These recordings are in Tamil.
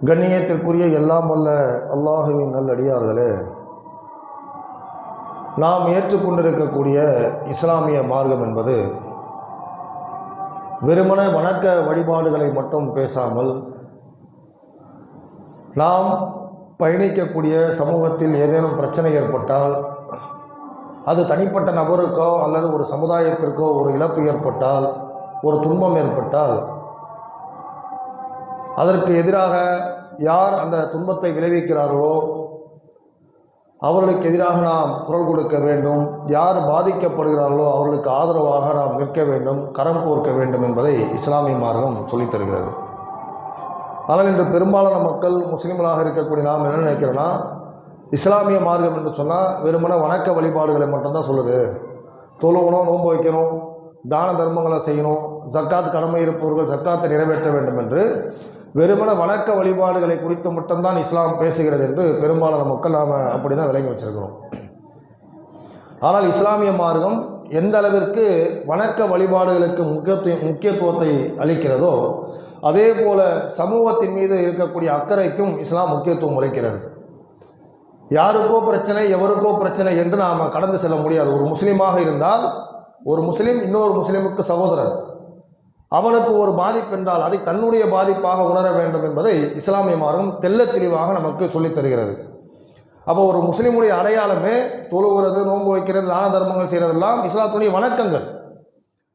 கண்ணியத்திற்குரிய எல்லாம் வல்ல அல்லாஹுவின் நல்லடியார்களே நாம் ஏற்றுக்கொண்டிருக்கக்கூடிய இஸ்லாமிய மார்க்கம் என்பது வெறுமன வணக்க வழிபாடுகளை மட்டும் பேசாமல் நாம் பயணிக்கக்கூடிய சமூகத்தில் ஏதேனும் பிரச்சனை ஏற்பட்டால் அது தனிப்பட்ட நபருக்கோ அல்லது ஒரு சமுதாயத்திற்கோ ஒரு இழப்பு ஏற்பட்டால் ஒரு துன்பம் ஏற்பட்டால் அதற்கு எதிராக யார் அந்த துன்பத்தை விளைவிக்கிறார்களோ அவர்களுக்கு எதிராக நாம் குரல் கொடுக்க வேண்டும். யார் பாதிக்கப்படுகிறார்களோ அவர்களுக்கு ஆதரவாக நாம் நிற்க வேண்டும் கரம் கோர்க்க வேண்டும் என்பதை இஸ்லாமிய மார்க்கம் சொல்லித் தருகிறது. ஆனால் இன்று பெரும்பாலான மக்கள் முஸ்லீம்களாக இருக்கக்கூடிய நாம் என்ன நினைக்கிறோன்னா இஸ்லாமிய மார்க்கம் என்று சொன்னால் வெறுமன வணக்க வழிபாடுகளை மட்டும்தான் சொல்லுது. தொழுகணும் நோன்பு வைக்கணும் தான தர்மங்களை செய்யணும் ஜக்காத் கடமை இருப்பவர்கள் ஜக்காத்தை நிறைவேற்ற வேண்டும் என்று வெறுமன வணக்க வழிபாடுகளை குறித்து மட்டும்தான் இஸ்லாம் பேசுகிறது என்று பெரும்பாலான மக்கள் நாம் அப்படி தான் விளங்கி வச்சிருக்கிறோம். ஆனால் இஸ்லாமிய மார்க்கம் எந்த அளவிற்கு வணக்க வழிபாடுகளுக்கு முக்கியத்துவ முக்கியத்துவத்தை அளிக்கிறதோ அதே போல சமூகத்தின் மீது இருக்கக்கூடிய அக்கறைக்கும் இஸ்லாம் முக்கியத்துவம் அளிக்கிறது. யாருக்கோ பிரச்சனை எவருக்கோ பிரச்சனை என்று நாம் கடந்து செல்ல முடியாது. ஒரு முஸ்லீமாக இருந்தால் ஒரு முஸ்லீம் இன்னொரு முஸ்லீமுக்கு சகோதரர். அவனுக்கு ஒரு பாதிப்பு என்றால் அதை தன்னுடைய பாதிப்பாக உணர வேண்டும் என்பதை இஸ்லாமிய மார்க்கம் தெல்ல தெளிவாக நமக்கு சொல்லித் தருகிறது. அப்போ ஒரு முஸ்லீமுடைய அடையாளமே தொழுகிறது நோன்பு வைக்கிறது தான தர்மங்கள் செய்கிறதெல்லாம் இஸ்லாத்துடைய வணக்கங்கள்.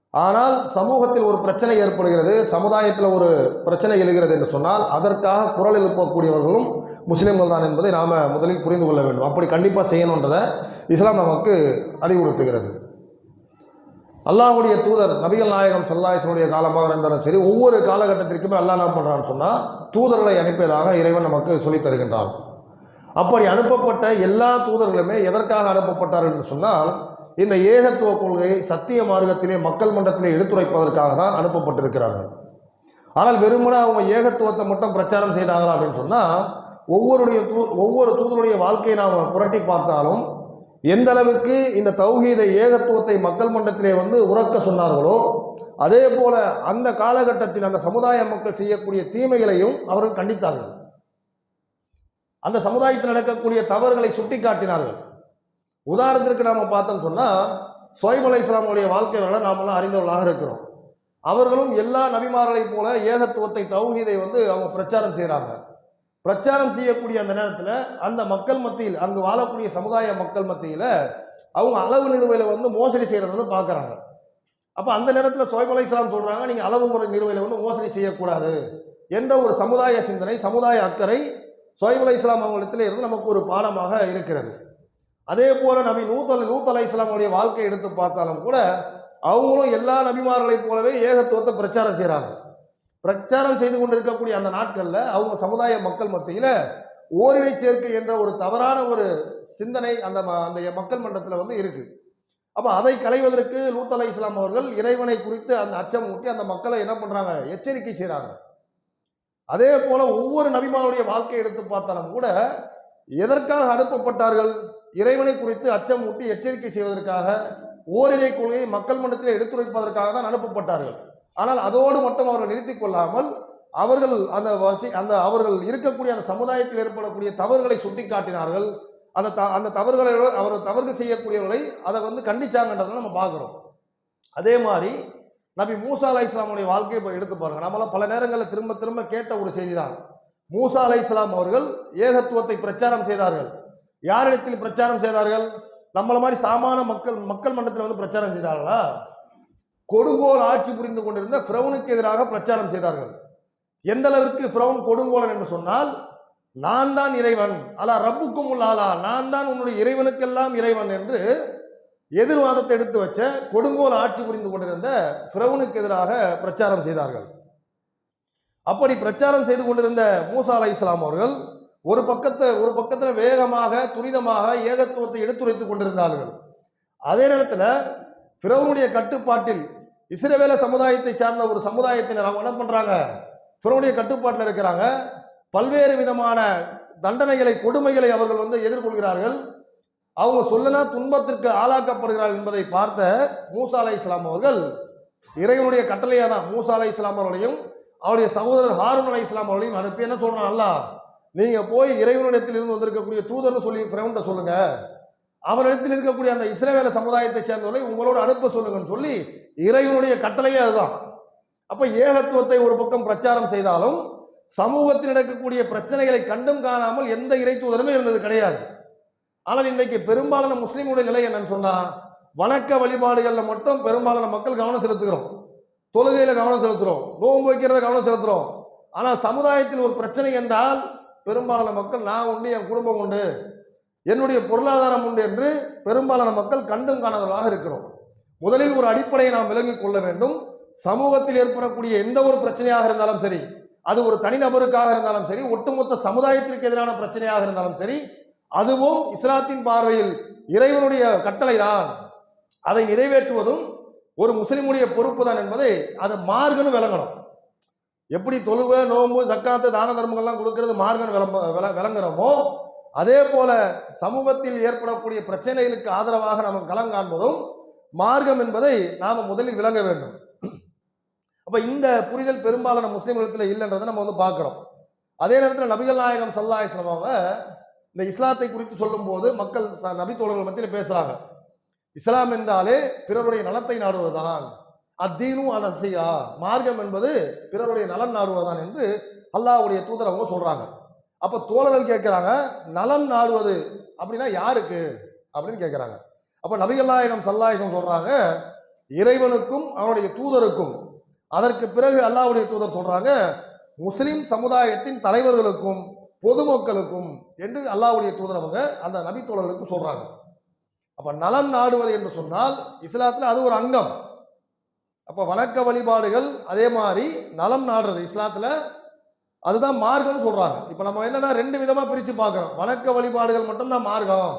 ஆனால் சமூகத்தில் ஒரு பிரச்சனை ஏற்படுகிறது சமுதாயத்தில் ஒரு பிரச்சனை எழுகிறது என்று சொன்னால் அதற்காக குரல் எழுப்பக்கூடியவர்களும் முஸ்லீம்கள் தான் என்பதை நாம் முதலில் புரிந்து கொள்ள வேண்டும். அப்படி கண்டிப்பாக செய்யணுன்றதை இஸ்லாம் நமக்கு அறிவுறுத்துகிறது. அல்லாஹுடைய தூதர் நபிகள் நாயகம் சல்லாஹனுடைய காலமாக இருந்தாலும் சரி ஒவ்வொரு காலகட்டத்திற்குமே அல்லாஹ் என்ன பண்ணுறான்னு சொன்னால் தூதர்களை அனுப்பியதாக இறைவன் நமக்கு சொல்லித் தருகின்றான். அப்படி அனுப்பப்பட்ட எல்லா தூதர்களுமே எதற்காக அனுப்பப்பட்டார்கள் என்று சொன்னால் இந்த ஏகத்துவ கொள்கை சத்திய மார்க்கத்திலே மக்கள் மன்றத்திலே எடுத்துரைப்பதற்காக தான் அனுப்பப்பட்டிருக்கிறார்கள். ஆனால் வெறுமனே அவங்க ஏகத்துவத்தை மட்டும் பிரச்சாரம் செய்தாங்களா அப்படின்னு சொன்னால் ஒவ்வொருடைய தூ ஒவ்வொரு தூதருடைய வாழ்க்கையை நாம் புரட்டி பார்த்தாலும் எந்த அளவுக்கு இந்த தௌஹீத ஏகத்துவத்தை மக்கள் மன்றத்திலே வந்து உறக்க சொன்னார்களோ அதே போல அந்த காலகட்டத்தில் அந்த சமுதாய மக்கள் செய்யக்கூடிய தீமைகளையும் அவர்கள் கண்டித்தார்கள். அந்த சமுதாயத்தில் நடக்கக்கூடிய தவறுகளை சுட்டி காட்டினார்கள் உதாரணத்திற்கு நாம் பார்த்தோம்னு சொன்னால் சோய்ப் அலை இஸ்லாமுடைய வாழ்க்கை நாமெல்லாம் அறிந்தவர்களாக இருக்கிறோம். அவர்களும் எல்லா நபிமார்களைப் போல ஏகத்துவத்தை தௌஹீதை வந்து அவங்க பிரச்சாரம் செய்கிறாங்க பிரச்சாரம் செய்யக்கூடிய அந்த நேரத்தில் அந்த மக்கள் மத்தியில் அங்கு வாழக்கூடிய சமுதாய மக்கள் மத்தியில் அவங்க அளவு நிறுவையில் வந்து மோசடி செய்கிறது வந்து பார்க்குறாங்க அப்போ அந்த நேரத்தில் சோய்பலை இஸ்லாம் சொல்கிறாங்க நீங்கள் அளவு முறை நிறுவையில் வந்து மோசடி செய்யக்கூடாது என்ற ஒரு சமுதாய சிந்தனை சமுதாய அக்கறை சோய்பலை இஸ்லாம் அவங்களிடத்தில் இருந்து நமக்கு ஒரு பாடமாக இருக்கிறது. அதே போல் நபி நூத்தல் நூத்தலை இஸ்லாமுடைய வாழ்க்கையை எடுத்து பார்த்தாலும் கூட அவங்களும் எல்லா நபிமார்களைப் போலவே ஏகத்துவத்தை பிரச்சாரம் செய்கிறாங்க பிரச்சாரம் செய்து கொண்டிருக்கக்கூடிய அந்த நாட்களில் அவங்க சமுதாய மக்கள் மத்தியில் ஓரினை சேர்க்கை என்ற ஒரு தவறான ஒரு சிந்தனை அந்த ம- அந்த மக்கள் மன்றத்தில் வந்து இருக்குது அப்போ அதை களைவதற்கு லூத் அலை இஸ்லாம் அவர்கள் இறைவனை குறித்து அந்த அச்சம் ஊட்டி அந்த மக்களை என்ன பண்ணுறாங்க எச்சரிக்கை செய்கிறாங்க அதே போல் ஒவ்வொரு நபிமாவுடைய வாழ்க்கையை எடுத்து பார்த்தாலும் கூட எதற்காக அனுப்பப்பட்டார்கள்? இறைவனை குறித்து அச்சம் ஊட்டி எச்சரிக்கை செய்வதற்காக ஓரிரை கொள்கையை மக்கள் மன்றத்தில் எடுத்துரைப்பதற்காக தான் அனுப்பப்பட்டார்கள். ஆனால் அதோடு மட்டும் அவர்கள் நிறுத்திக் கொள்ளாமல் அவர்கள் அந்த வசி அந்த அவர்கள் இருக்கக்கூடிய அந்த சமுதாயத்தில் ஏற்படக்கூடிய தவறுகளை சுட்டிக்காட்டினார்கள். அந்த த அந்த தவறுகளை அவர் தவறு செய்யக்கூடியவர்களை அதை வந்து கண்டிச்சாங்கன்றதை நம்ம பார்க்குறோம். அதே மாதிரி நபி மூசா அலை இஸ்லாமுடைய வாழ்க்கையை இப்போ எடுத்து பாருங்க. நம்மளாம் பல நேரங்களில் திரும்ப திரும்ப கேட்ட ஒரு செய்தி தான் மூசா அலை இஸ்லாம் அவர்கள் ஏகத்துவத்தை பிரச்சாரம் செய்தார்கள். யாரிடத்தில் பிரச்சாரம் செய்தார்கள்? நம்மள மாதிரி சாமான மக்கள் மக்கள் மன்றத்தில் வந்து பிரச்சாரம் செய்தார்களா? கொடுங்கோல் ஆட்சி புரிந்து கொண்டிருந்த பிரவுனுக்கு எதிராக பிரச்சாரம் செய்தார்கள். எந்த அளவிற்கு பிரவுன் கொடுங்கோலன் என்று சொன்னால் நான் தான் இறைவன் அலா ரப்புக்கும் உள்ளாலா நான் தான் உன்னுடைய இறைவனுக்கெல்லாம் இறைவன் என்று எதிர்வாதத்தை எடுத்து வச்ச கொடுங்கோல் ஆட்சி புரிந்து கொண்டிருந்த பிரவுனுக்கு எதிராக பிரச்சாரம் செய்தார்கள். அப்படி பிரச்சாரம் செய்து கொண்டிருந்த மூசா அலை இஸ்லாம் அவர்கள் ஒரு பக்கத்தை ஒரு பக்கத்தில் வேகமாக துரிதமாக ஏகத்துவத்தை எடுத்துரைத்துக் கொண்டிருந்தார்கள். அதே நேரத்தில் ஃபிரௌனுடைய கட்டுப்பாட்டில் இஸ்ரவேல சமுதாயத்தை சார்ந்த ஒரு சமுதாயத்தினர் அவங்க என்ன பண்றாங்க? ஃபிரௌனுடைய கட்டுப்பாட்டில் இருக்கிறாங்க. பல்வேறு விதமான தண்டனைகளை கொடுமைகளை அவர்கள் வந்து எதிர்கொள்கிறார்கள். அவங்க சொல்லனா துன்பத்திற்கு ஆளாக்கப்படுகிறார்கள் என்பதை பார்த்த மூசா அலை இஸ்லாம் அவர்கள் இறைவனுடைய கட்டளையாக தான் மூசா அலை இஸ்லாம் அவர்களையும் அவருடைய சகோதரர் ஹாரூன் அலை இஸ்லாம் அவர்களையும் அனுப்பி என்ன சொல்றான்? அல்லாஹ் நீங்க போய் இறைவனிடத்தில் இருந்து வந்திருக்கக்கூடிய தூதர்னு சொல்லி ஃப்ரெண்ட சொல்லுங்க. அவரிடத்தில் இருக்கக்கூடிய அந்த இஸ்ரேவேல சமுதாயத்தை சேர்ந்தவர்களை உங்களோட அனுப்ப சொல்லுங்கன்னு சொல்லி இறைவனுடைய கட்டளையே அதுதான். அப்ப ஏகத்துவத்தை ஒரு பக்கம் பிரச்சாரம் செய்தாலும் சமூகத்தில் நடக்கக்கூடிய பிரச்சனைகளை கண்டும் காணாமல் எந்த இறை தூதருமே இருந்தது கிடையாது. ஆனால் இன்றைக்கு பெரும்பாலான முஸ்லீம்களுடைய நிலை என்னன்னு சொன்னா வணக்க வழிபாடுகளில் மட்டும் பெரும்பாலான மக்கள் கவனம் செலுத்துகிறோம். தொழுகையில கவனம் செலுத்துறோம். நோன்பு வைக்கிறத கவனம் செலுத்துறோம். ஆனால் சமுதாயத்தில் ஒரு பிரச்சனை என்றால் பெரும்பாலான மக்கள் நான் உண்டு என் குடும்பம் உண்டு. என்னுடைய பொருளாதாரம் உண்டு என்று பெரும்பாலான மக்கள் கண்டும் காணாதவர்களாக இருக்கிறோம். முதலில் ஒரு அடிப்படையை நாம் விளங்கிக் கொள்ள வேண்டும். சமூகத்தில் ஏற்படக்கூடிய எந்த ஒரு பிரச்சனையாக இருந்தாலும் சரி அது ஒரு தனிநபருக்காக இருந்தாலும் சரி ஒட்டுமொத்த சமுதாயத்திற்கு எதிரான பிரச்சனையாக இருந்தாலும் சரி அதுவும் இஸ்லாத்தின் பார்வையில் இறைவனுடைய கட்டளை தான் அதை நிறைவேற்றுவதும் ஒரு முஸ்லிமுடைய பொறுப்பு தான் என்பதை அதை மார்கன்னு விளங்கணும். எப்படி தொழுவ நோன்பு சக்காத்து தான தர்மங்கள்லாம் கொடுக்கறது மார்கன் விளம்ப விளங்குறோமோ அதே போல சமூகத்தில் ஏற்படக்கூடிய பிரச்சனைகளுக்கு ஆதரவாக நாம் களம் காண்பதும் மார்க்கம் என்பதை நாம் முதலில் விளங்க வேண்டும். அப்ப இந்த புரிதல் பெரும்பாலான முஸ்லிம்களிடத்தில் இல்லைன்றதை நம்ம வந்து பார்க்குறோம். அதே நேரத்தில் நபிகள் நாயகம் சல்லாஹிஸ்லாம் அவங்க இந்த இஸ்லாத்தை குறித்து சொல்லும்போது மக்கள் நபி தோழர்கள் மத்தியில் பேசுறாங்க. இஸ்லாம் என்றாலே பிறருடைய நலத்தை நாடுவதுதான். அத்தீனும் அனசியா மார்க்கம் என்பது பிறருடைய நலன் நாடுவதுதான் என்று அல்லாஹுடைய தூதர் அவங்க சொல்றாங்க. அப்போ தோழர்கள் கேட்குறாங்க நலம் நாடுவது அப்படின்னா யாருக்கு? அப்படின்னு கேட்குறாங்க அப்போ நபிகள் நாயகம் சொல்கிறாங்க இறைவனுக்கும் அவனுடைய தூதருக்கும் அதற்கு பிறகு அல்லாவுடைய தூதர் சொல்கிறாங்க முஸ்லீம் சமுதாயத்தின் தலைவர்களுக்கும் பொதுமக்களுக்கும் என்று அல்லாவுடைய தூதர் அவங்க அந்த நபி தோழர்களுக்கு சொல்கிறாங்க அப்போ நலம் நாடுவது என்று சொன்னால் இஸ்லாத்தில் அது ஒரு அங்கம். அப்போ வணக்க வழிபாடுகள் அதே மாதிரி நலம் நாடுறது இஸ்லாத்தில் அதுதான் மார்க்கம்னு சொல்றாங்க. இப்ப நம்ம என்னன்னா ரெண்டு விதமா பிரிச்சு பார்க்குறோம். வணக்க வழிபாடுகள் மட்டும்தான் மார்க்கம்.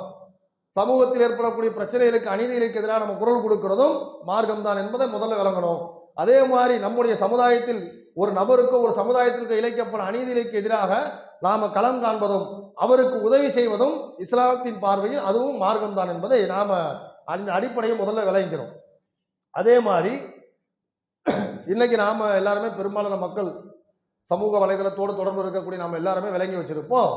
சமூகத்தில் ஏற்படக்கூடிய பிரச்சனைகளுக்கு அநீதிகளுக்கு எதிராக நம்ம குரல் கொடுக்கிறதும் மார்க்கம் தான் என்பதை முதல்ல விளங்கணும். அதே மாதிரி நம்முடைய சமுதாயத்தில் ஒரு நபருக்கோ ஒரு சமுதாயத்திற்கு இழைக்கப்படும் அநீதிகளுக்கு எதிராக நாம களம் காண்பதும் அவருக்கு உதவி செய்வதும் இஸ்லாமத்தின் பார்வையில் அதுவும் மார்க்கம் தான் என்பதை நாம அந்த அடிப்படையை முதல்ல விளங்கிக்கிறோம். அதே மாதிரி இன்னைக்கு நாம எல்லாருமே பெரும்பாலான மக்கள் சமூக வலைதளத்தோடு தொடர்பு இருக்கக்கூடிய நம்ம எல்லாருமே விளங்கி வச்சிருப்போம்.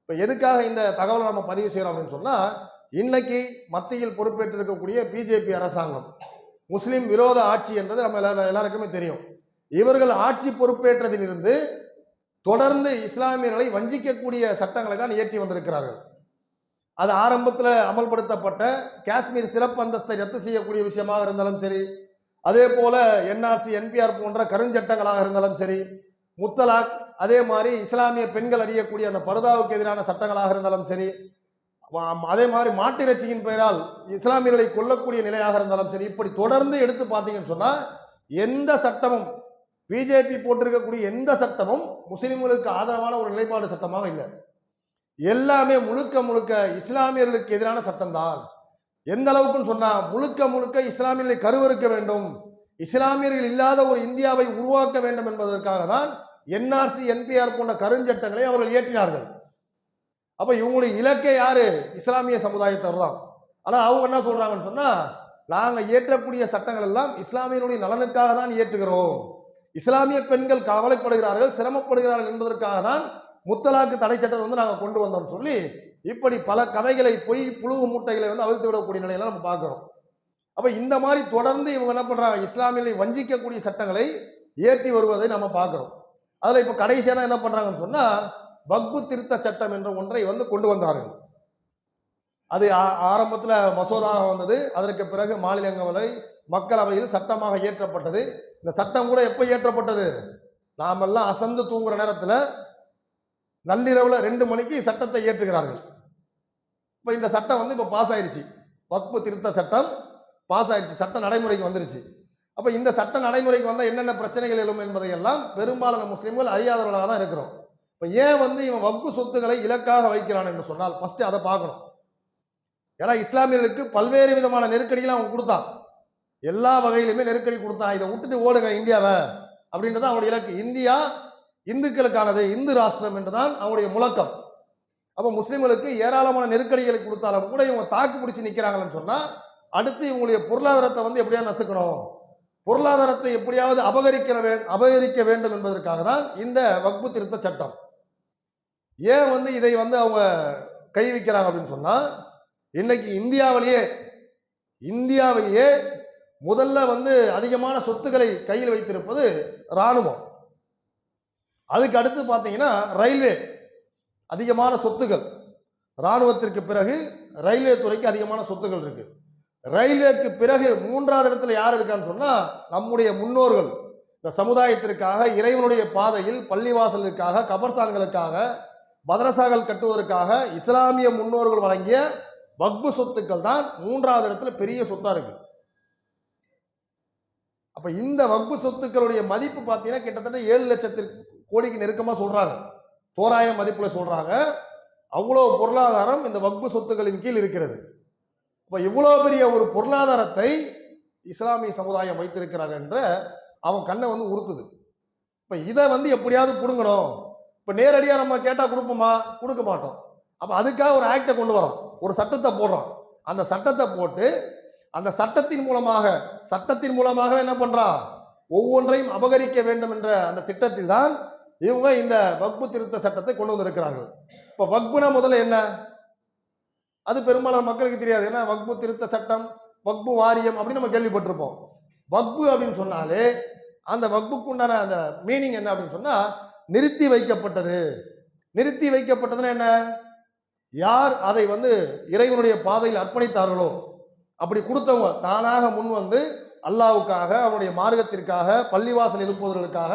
இப்போ எதுக்காக இந்த தகவலை நம்ம பதிவு செய்கிறோம் அப்படின்னு சொன்னால் இன்னைக்கு மத்தியில் பொறுப்பேற்றிருக்கக்கூடிய பிஜேபி அரசாங்கம் முஸ்லீம் விரோத ஆட்சி என்பது நம்ம எல்லா- எல்லாருக்குமே தெரியும். இவர்கள் ஆட்சி பொறுப்பேற்றதிலிருந்து தொடர்ந்து இஸ்லாமியர்களை வஞ்சிக்கக்கூடிய சட்டங்களை தான் இயற்றி வந்திருக்கிறார்கள். அது ஆரம்பத்தில் அமல்படுத்தப்பட்ட காஷ்மீர் சிறப்பு அந்தஸ்தை ரத்து செய்யக்கூடிய விஷயமாக இருந்தாலும் சரி அதே போல என்ஆர்சி என்பிஆர் போன்ற கருஞ்சட்டங்களாக இருந்தாலும் சரி முத்தலாக் அதே மாதிரி இஸ்லாமிய பெண்கள் அறியக்கூடிய அந்த பருதாவுக்கு எதிரான சட்டங்களாக இருந்தாலும் சரி அதே மாதிரி மாட்டிறைச்சியின் பெயரால் இஸ்லாமியர்களை கொல்லக்கூடிய நிலையாக இருந்தாலும் சரி இப்படி தொடர்ந்து எடுத்து பார்த்தீங்கன்னு சொன்னால் எந்த சட்டமும் பிஜேபி போட்டிருக்கக்கூடிய எந்த சட்டமும் முஸ்லிம்களுக்கு ஆதரவான ஒரு நிலைப்பாடு சட்டமாக இல்லை. எல்லாமே முழுக்க முழுக்க இஸ்லாமியர்களுக்கு எதிரான சட்டம்தான். எந்த அளவுக்குன்னு சொன்னால் முழுக்க முழுக்க இஸ்லாமியர்களை கருவறுக்க வேண்டும் இஸ்லாமியர்கள் இல்லாத ஒரு இந்தியாவை உருவாக்க வேண்டும் என்பதற்காக தான் என்ஆர்சி என்பிஆர் போன்ற கருஞ்சட்டங்களை அவர்கள் இயற்றினார்கள். அப்போ இவங்களுடைய இலக்கே யாரு? இஸ்லாமிய சமுதாயத்தவர் தான். ஆனால் அவங்க என்ன சொல்றாங்கன்னு சொன்னா நாங்கள் இயற்றக்கூடிய சட்டங்கள் எல்லாம் இஸ்லாமியனுடைய நலனுக்காக தான் இயற்றுகிறோம். இஸ்லாமிய பெண்கள் கவலைப்படுகிறார்கள் சிரமப்படுகிறார்கள் என்பதற்காக தான் முத்தலாக்கு தடை சட்டம் வந்து நாங்கள் கொண்டு வந்தோம்னு சொல்லி இப்படி பல கதைகளை பொய் புழுவு மூட்டைகளை வந்து அவிழ்த்து விடக்கூடிய நிலையில நம்ம பார்க்குறோம். அப்போ இந்த மாதிரி தொடர்ந்து இவங்க என்ன பண்றாங்க? இஸ்லாமியர்களை வஞ்சிக்கக்கூடிய சட்டங்களை ஏற்றி வருவதை நம்ம பார்க்குறோம். அதில் இப்போ கடைசியாக என்ன பண்ணுறாங்கன்னு சொன்னால் வக்பு திருத்த சட்டம் என்ற ஒன்றை வந்து கொண்டு வந்தார்கள். அது ஆ- மசோதாக வந்தது. அதற்கு பிறகு மாநிலங்களவை மக்களவையில் சட்டமாக இயற்றப்பட்டது. இந்த சட்டம் கூட எப்போ இயற்றப்பட்டது? நாமெல்லாம் அசந்து தூங்குற நேரத்தில் நள்ளிரவில் ரெண்டு மணிக்கு சட்டத்தை இயற்றுகிறார்கள். இப்போ இந்த சட்டம் வந்து இப்போ பாஸ் ஆயிடுச்சு வக்பு திருத்த சட்டம் பாஸ் ஆயிடுச்சு சட்ட நடைமுறைக்கு வந்துருச்சு. அப்போ இந்த சட்ட நடைமுறைக்கு வந்தால் என்னென்ன பிரச்சனைகள் எழும் என்பதையெல்லாம் பெரும்பாலான முஸ்லீம்கள் அறியாதவர்களாக தான் இருக்கிறோம். இப்போ ஏன் வந்து இவன் வகுப்பு சொத்துக்களை இலக்காக வைக்கிறான் என்று சொன்னால் ஃபஸ்ட்டு அதை பார்க்கணும். ஏன்னா இஸ்லாமியர்களுக்கு பல்வேறு விதமான நெருக்கடிகளை அவன் கொடுத்தான். எல்லா வகையிலுமே நெருக்கடி கொடுத்தான். இதை விட்டுட்டு ஓடுங்க இந்தியாவை அப்படின்றது அவனுடைய இலக்கு. இந்தியா இந்துக்களுக்கானது இந்து ராஷ்டிரம் என்றுதான் அவனுடைய முழக்கம். அப்போ முஸ்லீம்களுக்கு ஏராளமான நெருக்கடிகளை கொடுத்தாலும் கூட இவங்க தாக்கு பிடிச்சி நிற்கிறாங்கன்னு சொன்னால் அடுத்து இவங்களுடைய பொருளாதாரத்தை வந்து எப்படியா நசுக்கணும்? பொருளாதாரத்தை எப்படியாவது அபகரிக்க அபகரிக்க வேண்டும் என்பதற்காக தான் இந்த வக்பு திருத்த சட்டம். ஏன் வந்து இதை வந்து அவங்க கை வைக்கிறாங்க அப்படின்னு சொன்னால் இன்னைக்கு இந்தியாவிலேயே இந்தியாவிலேயே முதல்ல வந்து அதிகமான சொத்துக்களை கையில் வைத்திருப்பது இராணுவம். அதுக்கு அடுத்து பார்த்தீங்கன்னா ரயில்வே அதிகமான சொத்துக்கள். இராணுவத்திற்கு பிறகு ரயில்வே துறைக்கு அதிகமான சொத்துக்கள் இருக்குது ரயில்வேக்கு பிறகு மூன்றாவது இடத்துல யார் இருக்கான்னு சொன்னால் நம்முடைய முன்னோர்கள். இந்த சமுதாயத்திற்காக இறைவனுடைய பாதையில் பள்ளிவாசலுக்காக கபர்ஸ்தான்களுக்காக மதரசாக்கள் கட்டுவதற்காக இஸ்லாமிய முன்னோர்கள் வழங்கிய வக்பு சொத்துக்கள் தான் மூன்றாவது இடத்துல பெரிய சொத்தாக இருக்கு. அப்போ இந்த வக்பு சொத்துக்களுடைய மதிப்பு பார்த்தீங்கன்னா கிட்டத்தட்ட ஏழு லட்சத்திற்கு கோடிக்கு நெருக்கமாக சொல்கிறாங்க தோராய மதிப்பில் சொல்கிறாங்க அவ்வளோ பொருளாதாரம் இந்த வக்பு சொத்துக்களின் கீழ் இருக்கிறது. இப்போ இவ்வளோ பெரிய ஒரு பொருளாதாரத்தை இஸ்லாமிய சமுதாயம் வைத்திருக்கிறார் என்ற அவன் கண்ணை வந்து உறுத்துது. இப்போ இதை வந்து எப்படியாவது பிடுங்கணும். இப்போ நேரடியாக நம்ம கேட்டால் கொடுப்போமா? கொடுக்க மாட்டோம். அப்போ அதுக்காக ஒரு ஆக்டை கொண்டு வரோம் ஒரு சட்டத்தை போடுறோம். அந்த சட்டத்தை போட்டு அந்த சட்டத்தின் மூலமாக சட்டத்தின் மூலமாக என்ன பண்ணுறான் ஒவ்வொன்றையும் அபகரிக்க வேண்டும் என்ற அந்த திட்டத்தில் தான் இவங்க இந்த வக்பு திருத்த சட்டத்தை கொண்டு வந்திருக்கிறார்கள். இப்போ வக்புனா முதல்ல என்ன? அது பெரும்பாலான மக்களுக்கு தெரியாது. ஏன்னா வக்பு திருத்த சட்டம் வக்பு வாரியம் அப்படின்னு நம்ம கேள்விப்பட்டிருப்போம். வக்பு அப்படின்னு சொன்னாலே அந்த வக்புக்கு உண்டான அந்த மீனிங் என்ன அப்படின்னு சொன்னால் நிறுத்தி வைக்கப்பட்டது. நிறுத்தி வைக்கப்பட்டதுன்னா என்ன? யார் அதை வந்து இறைவனுடைய பாதையில் அர்ப்பணித்தார்களோ அப்படி கொடுத்தவங்க தானாக முன் வந்து அல்லாவுக்காக அவனுடைய மார்க்கத்திற்காக பள்ளிவாசல் எழுப்புவதற்காக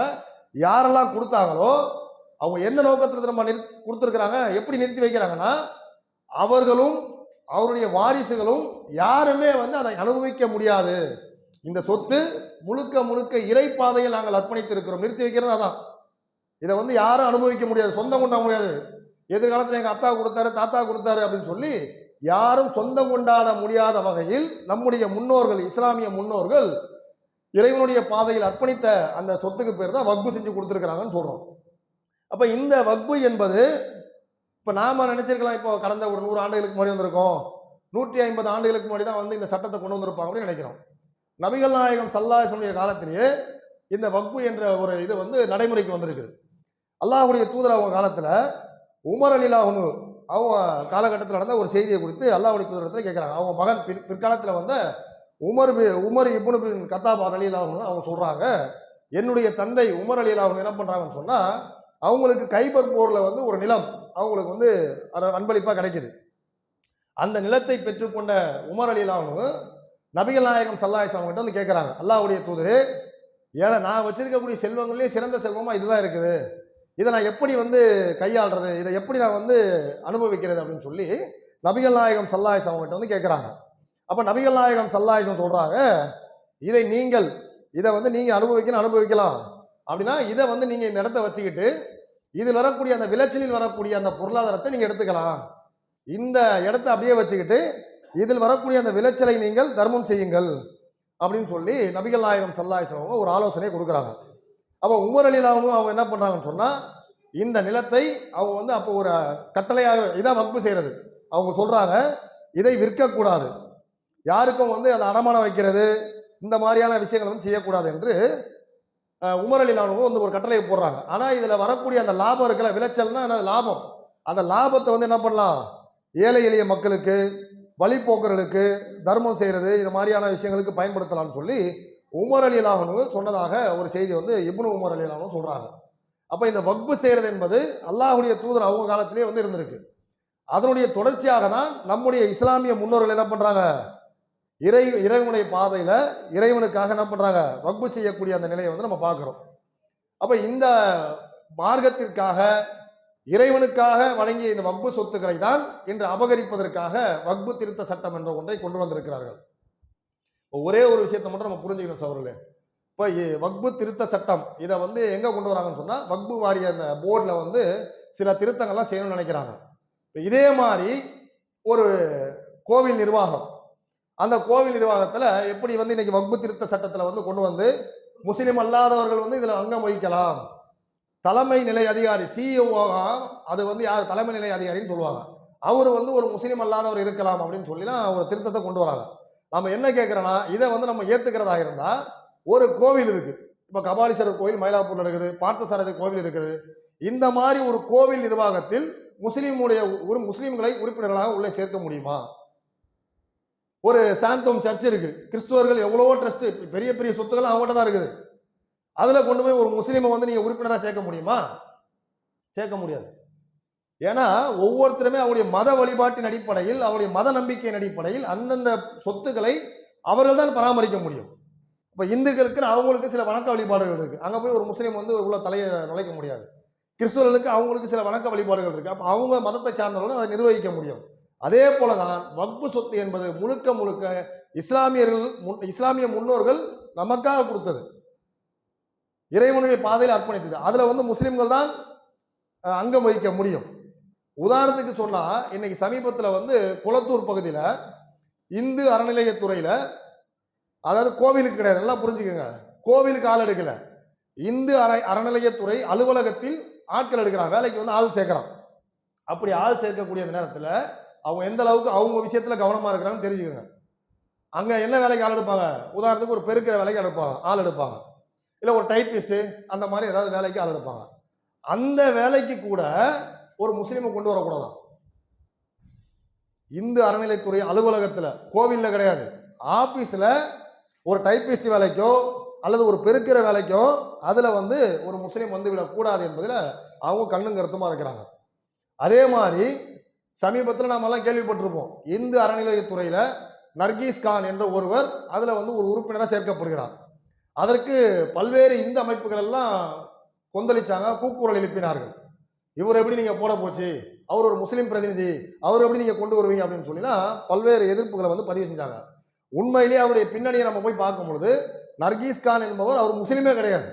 யாரெல்லாம் கொடுத்தாங்களோ அவங்க எந்த நோக்கத்தில் நம்ம நிறு கொடுத்துருக்குறாங்க எப்படி நிறுத்தி வைக்கிறாங்கன்னா அவர்களும் அவருடைய வாரிசுகளும் யாருமே வந்து அதை அனுபவிக்க முடியாது. இந்த சொத்து முழுக்க முழுக்க இறைப்பாதையில் நாங்கள் அர்ப்பணித்திருக்கிறோம். நிறுத்தி வைக்கிறது அதான். இதை வந்து யாரும் அனுபவிக்க முடியாது. சொந்தம் கொண்டாட முடியாது. எதிர்காலத்தில் எங்கள் அத்தா கொடுத்தாரு தாத்தா கொடுத்தாரு அப்படின்னு சொல்லி யாரும் சொந்தம் கொண்டாட முடியாத வகையில் நம்முடைய முன்னோர்கள் இஸ்லாமிய முன்னோர்கள் இறைவனுடைய பாதையில் அர்ப்பணித்த அந்த சொத்துக்கு பேர் தான் வக்பு செஞ்சு கொடுத்துருக்குறாங்கன்னு சொல்கிறோம் அப்போ இந்த வக்பு என்பது இப்போ நாம நினைச்சிருக்கலாம் இப்போ கடந்த ஒரு நூறு ஆண்டுகளுக்கு முன்னாடி வந்திருக்கோம். நூற்றி ஐம்பது ஆண்டுகளுக்கு முன்னாடி தான் வந்து இந்த சட்டத்தை கொண்டு வந்திருப்பாங்க அப்படின்னு நினைக்கிறோம். நபிகள் நாயகம் சல்லாசனுடைய காலத்திலேயே இந்த வக்பு என்ற ஒரு இது வந்து நடைமுறைக்கு வந்திருக்குது. அல்லாஹுடைய தூதர் அவங்க காலத்தில் உமர் அலிலாஹனு அவங்க காலகட்டத்தில் நடந்த ஒரு செய்தியை குறித்து அல்லாஹுடைய தூதரத்தில் கேட்குறாங்க அவங்க மகன் பிற் பிற்காலத்தில் வந்த உமர் பி- உமர் இபுனுபின் கத்தாப் அலிலாஹனு அவங்க சொல்கிறாங்க என்னுடைய தந்தை உமர் அலிலாஹனு என்ன பண்ணுறாங்கன்னு சொன்னால் அவங்களுக்கு கைபர் போரில் வந்து ஒரு நிலம் அவங்களுக்கு வந்து அன்பளிப்பாக கிடைக்குது. அந்த நிலத்தை பெற்றுக்கொண்ட உமர் அலிலாஹனு நபிகள் நாயகம் சல்லாஹ் கிட்ட வந்து கேட்குறாங்க அல்லாஹ்வுடைய தூதர் ஏன்னா நான் வச்சிருக்கக்கூடிய செல்வங்களே சிறந்த செல்வமாக இதுதான் இருக்குது. இதை நான் எப்படி வந்து கையாளுறது? இதை எப்படி நான் வந்து அனுபவிக்கிறது? அப்படின்னு சொல்லி நபிகள் நாயகம் சல்லாஹ் அவங்ககிட்ட வந்து கேட்குறாங்க அப்போ நபிகள் நாயகம் சல்லாஹம் சொல்கிறாங்க இதை நீங்கள் இதை வந்து நீங்கள் அனுபவிக்கணும் அனுபவிக்கலாம். அப்படின்னா இதை வந்து நீங்கள் இந்த இடத்த வச்சுக்கிட்டு இதில் வரக்கூடிய அந்த விளைச்சலில் வரக்கூடிய அந்த பொருளாதாரத்தை நீங்கள் எடுத்துக்கலாம். இந்த இடத்த அப்படியே வச்சுக்கிட்டு இதில் வரக்கூடிய அந்த விளைச்சலை நீங்கள் தர்மம் செய்யுங்கள். அப்படின்னு சொல்லி நபிகள் நாயகம் சல்லாஹம் ஒரு ஆலோசனை கொடுக்குறாங்க. அப்போ உமர் அலிலாவும் அவங்க என்ன பண்ணுறாங்கன்னு சொன்னால் இந்த நிலத்தை அவங்க வந்து அப்போ ஒரு கட்டளையாக இதாக வகுப்பு செய்கிறது அவங்க சொல்கிறாங்க இதை விற்கக்கூடாது. யாருக்கும் வந்து அதை அடமானம் வைக்கிறது இந்த மாதிரியான விஷயங்கள் வந்து செய்யக்கூடாது என்று அஹ், உமர் வந்து ஒரு கட்டளையை போடுறாங்க. ஆனால் இதில் வரக்கூடிய அந்த லாபம் இருக்கல விளைச்சல்னா என்ன லாபம்? அந்த லாபத்தை வந்து என்ன பண்ணலாம்? ஏழை எளிய மக்களுக்கு வழிபோக்கர்களுக்கு தர்மம் செய்கிறது இது மாதிரியான விஷயங்களுக்கு பயன்படுத்தலாம்னு சொல்லி உமர் அலி சொன்னதாக ஒரு செய்தி வந்து இப்னு உமர் அலி அலாஹனு சொல்கிறாங்க அப்போ இந்த வக்பு செய்கிறது என்பது அல்லாஹுடைய தூதர் அவங்க காலத்திலேயே வந்து இருந்திருக்கு. அதனுடைய தொடர்ச்சியாக தான் நம்முடைய இஸ்லாமிய முன்னோர்கள் என்ன பண்ணுறாங்க இறை இறைவனுடைய பாதையில் இறைவனுக்காக என்ன பண்ணுறாங்க வக்பு செய்யக்கூடிய அந்த நிலையை வந்து நம்ம பார்க்குறோம். அப்போ இந்த மார்க்கத்திற்காக இறைவனுக்காக வழங்கிய இந்த வக்பு சொத்துக்களை தான் இன்று அபகரிப்பதற்காக வக்பு திருத்த சட்டம் என்ற ஒன்றை கொண்டு வந்திருக்கிறார்கள். ஒரே ஒரு விஷயத்தை மட்டும் நம்ம புரிஞ்சுக்கணும் சவர்களே இப்போ வக்பு திருத்த சட்டம் இதை வந்து எங்கே கொண்டு வராங்கன்னு சொன்னால் வக்பு வாரிய அந்த போர்டில் வந்து சில திருத்தங்கள்லாம் செய்யணும்னு நினைக்கிறாங்க. இப்போ இதே மாதிரி ஒரு கோவில் நிர்வாகம் அந்த கோவில் நிர்வாகத்தில் எப்படி வந்து இன்னைக்கு வக்பு திருத்த சட்டத்தில் வந்து கொண்டு வந்து முஸ்லீம் அல்லாதவர்கள் வந்து இதில் அங்கம் வகிக்கலாம். தலைமை நிலை அதிகாரி சிஇஓ அது வந்து யார்? தலைமை நிலை அதிகாரின்னு சொல்லுவாங்க. அவர் வந்து ஒரு முஸ்லீம் அல்லாதவர் இருக்கலாம் அப்படின்னு சொல்லிலாம் ஒரு திருத்தத்தை கொண்டு வராங்க. நம்ம என்ன கேட்குறோன்னா இதை வந்து நம்ம ஏற்றுக்கிறதா இருந்தால் ஒரு கோவில் இருக்குது இப்போ கபாலீஸ்வரர் கோவில் மயிலாப்பூரில் இருக்குது பார்த்தசாரதி கோவில் இருக்குது. இந்த மாதிரி ஒரு கோவில் நிர்வாகத்தில் முஸ்லீமுடைய ஒரு முஸ்லீம்களை உறுப்பினர்களாக உள்ளே சேர்க்க முடியுமா? ஒரு சாந்தோம் சர்ச் இருக்கு. கிறிஸ்துவர்கள் எவ்வளவோ ட்ரஸ்ட் பெரிய பெரிய சொத்துக்கள் அவங்கள்ட்ட தான் இருக்குது. அதில் கொண்டு போய் ஒரு முஸ்லீமை வந்து நீங்கள் உறுப்பினராக சேர்க்க முடியுமா? சேர்க்க முடியாது. ஏன்னா ஒவ்வொருத்தருமே அவருடைய மத வழிபாட்டின் அடிப்படையில் அவருடைய மத நம்பிக்கையின் அடிப்படையில் அந்தந்த சொத்துக்களை அவர்கள் தான் பராமரிக்க முடியும். இப்போ இந்துக்களுக்கு அவங்களுக்கு சில வணக்க வழிபாடுகள் இருக்குது அங்கே போய் ஒரு முஸ்லீம் வந்து உள்ள தலையை நுழைக்க முடியாது. கிறிஸ்துவர்களுக்கு அவங்களுக்கு சில வணக்க வழிபாடுகள் இருக்குது அப்போ அவங்க மதத்தை சார்ந்தவர்கள் அதை நிர்வகிக்க முடியும். அதே போல தான் வக்பு சொத்து என்பது முழுக்க முழுக்க இஸ்லாமியர்கள் முன்- இஸ்லாமிய முன்னோர்கள் நமக்காக கொடுத்தது. இறைவனுடைய பாதையில் அர்ப்பணித்தது. அதில் வந்து முஸ்லீம்கள் தான் அங்கம் வகிக்க முடியும். உதாரணத்துக்கு சொன்னால் இன்னைக்கு சமீபத்தில் வந்து குளத்தூர் பகுதியில் இந்து அறநிலையத்துறையில் அதாவது கோவிலுக்கு கிடையாது நல்லா புரிஞ்சுக்கோங்க. கோவிலுக்கு ஆள் எடுக்கலை. இந்து அற அறநிலையத்துறை அலுவலகத்தில் ஆட்கள் எடுக்கிறான் வேலைக்கு வந்து ஆள் சேர்க்குறான். அப்படி ஆள் சேர்க்கக்கூடிய நேரத்தில் அவங்க எந்த அளவுக்கு அவங்க விஷயத்துல கவனமாக இருக்கிறாங்கன்னு தெரிஞ்சுக்கோங்க. அங்கே என்ன வேலைக்கு ஆள் எடுப்பாங்க? உதாரணத்துக்கு ஒரு பெருக்கிற வேலைக்கு எடுப்பாங்க ஆள் எடுப்பாங்க. இல்லை ஒரு டைப்பிஸ்ட்டு அந்த மாதிரி ஏதாவது வேலைக்கு ஆள் எடுப்பாங்க. அந்த வேலைக்கு கூட ஒரு முஸ்லீமை கொண்டு வரக்கூடாதான். இந்து அறநிலைத்துறை அலுவலகத்தில் கோவிலில் கிடையாது. ஆஃபீஸில் ஒரு டைப்பிஸ்ட் வேலைக்கோ அல்லது ஒரு பெருக்கிற வேலைக்கோ அதில் வந்து ஒரு முஸ்லீம் வந்து விடக்கூடாது என்பதில் அவங்க கண்ணும் கருத்துமாக இருக்கிறாங்க. அதே மாதிரி சமீபத்தில் நாமெல்லாம் கேள்விப்பட்டிருப்போம். இந்து அறநிலையத்துறையில் நர்கீஸ் கான் என்ற ஒருவர் அதில் வந்து ஒரு உறுப்பினராக சேர்க்கப்படுகிறார். அதற்கு பல்வேறு இந்து அமைப்புகள் எல்லாம் கொந்தளிச்சாங்க கூக்குரல் எழுப்பினார்கள். இவர் எப்படி நீங்கள் போட போச்சு? அவர் ஒரு முஸ்லீம் பிரதிநிதி அவர் எப்படி நீங்கள் கொண்டு வருவீங்க அப்படின்னு சொல்லினா பல்வேறு எதிர்ப்புகளை வந்து பதிவு செஞ்சாங்க. உண்மையிலேயே அவருடைய பின்னணியை நம்ம போய் பார்க்கும் பொழுது நர்கீஸ் கான் என்பவர் அவர் முஸ்லீமே கிடையாது.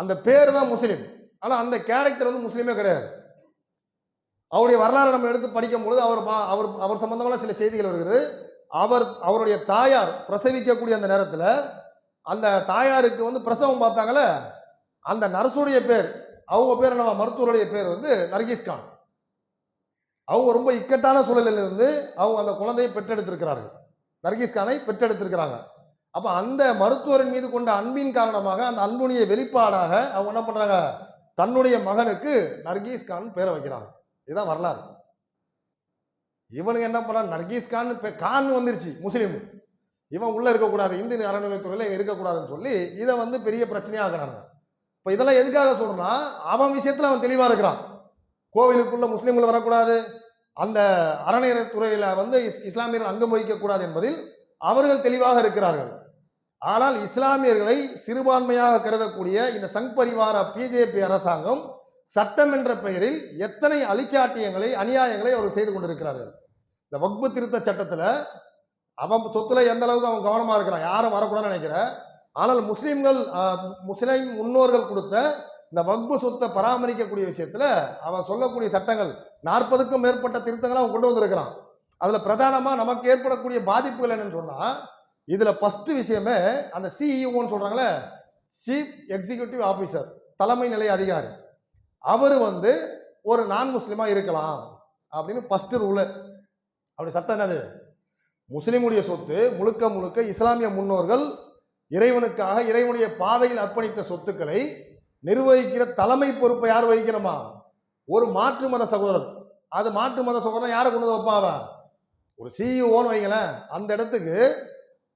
அந்த பேர் தான் முஸ்லீம். ஆனால் அந்த கேரக்டர் வந்து முஸ்லீமே கிடையாது. அவருடைய வரலாறு நம்ம எடுத்து படிக்கும் பொழுது அவர் அவர் அவர் சம்பந்தமான சில செய்திகள் வருகிறது அவர் அவருடைய தாயார் பிரசவிக்கக்கூடிய அந்த நேரத்தில் அந்த தாயாருக்கு வந்து பிரசவம் பார்த்தாங்களே? அந்த நர்ஸுடைய பேர் அவங்க பேர் நம்ம மருத்துவருடைய பேர் வந்து நர்கீஸ்கான் அவங்க ரொம்ப இக்கட்டான சூழலில் இருந்து அவங்க அந்த குழந்தையை பெற்றெடுத்திருக்கிறார்கள். நர்கீஸ்கானை பெற்றெடுத்திருக்கிறாங்க. அப்போ அந்த மருத்துவரின் மீது கொண்ட அன்பின் காரணமாக அந்த அன்புடைய வெளிப்பாடாக அவங்க என்ன பண்ணுறாங்க தன்னுடைய மகனுக்கு நர்கீஸ் கான் பேரை வைக்கிறாங்க. இதுதான் வரலாறு. இவனுங்க என்ன பண்ணலாம் நர்கீஸ் கான் இப்போ கான் வந்துருச்சு முஸ்லீம். இவன் உள்ள இருக்கக்கூடாது இந்திய அறநிலையத்துறையில் இவன் இருக்கக்கூடாதுன்னு சொல்லி இதை வந்து பெரிய பிரச்சனையாக ஆக்குறாங்க இப்போ இதெல்லாம் எதுக்காக சொல்றேன்னா அவன் விஷயத்தில் அவன் தெளிவாக இருக்கிறான். கோவிலுக்குள்ள முஸ்லீம்கள் வரக்கூடாது அந்த அறநிலையத்துறையில் வந்து இஸ்- இஸ்லாமியர்கள் அங்கம் வகிக்கக்கூடாது என்பதில் அவர்கள் தெளிவாக இருக்கிறார்கள். ஆனால் இஸ்லாமியர்களை சிறுபான்மையாக கருதக்கூடிய இந்த சங் பரிவார பிஜேபி அரசாங்கம் சட்டம் என்ற பெயரில் எத்தனை அழிச்சாட்டியங்களை அநியாயங்களை அவர்கள் செய்து கொண்டிருக்கிறார்கள்? இந்த வக்பு திருத்த சட்டத்தில் அவன் சொத்துல எந்த அளவுக்கு அவன் கவனமாக இருக்கிறான்? யாரும் வரக்கூடாதுன்னு நினைக்கிறேன் ஆனால் முஸ்லீம்கள் முஸ்லீம் முன்னோர்கள் கொடுத்த இந்த வக்பு சொத்தை பராமரிக்கக்கூடிய விஷயத்தில் அவன் சொல்லக்கூடிய சட்டங்கள் நாற்பதுக்கும் மேற்பட்ட திருத்தங்களை அவன் கொண்டு வந்திருக்கிறான். அதில் பிரதானமாக நமக்கு ஏற்படக்கூடிய பாதிப்புகள் என்னன்னு சொன்னால் இதில் ஃபஸ்ட்டு விஷயமே அந்த சிஇஓன்னு சொல்கிறாங்களே சீஃப் எக்ஸிகியூட்டிவ் ஆஃபீஸர் தலைமை நிலைய அதிகாரி. அவர் வந்து ஒரு நான் முஸ்லீமாக இருக்கலாம் அப்படின்னு ஃபஸ்ட்டு ரூலு அப்படி சட்டம் என்னது? முஸ்லீமுடைய சொத்து முழுக்க முழுக்க இஸ்லாமிய முன்னோர்கள் இறைவனுக்காக இறைவனுடைய பாதையில் அர்ப்பணித்த சொத்துக்களை நிர்வகிக்கிற தலைமை பொறுப்பை யார் வகிக்கணுமா? ஒரு மாற்று மத சகோதரர். அது மாற்று மத சகோதரன் யாரை கொண்டு வந்து வைப்பான் ஒரு சிஇஓன்னு வைங்களேன். அந்த இடத்துக்கு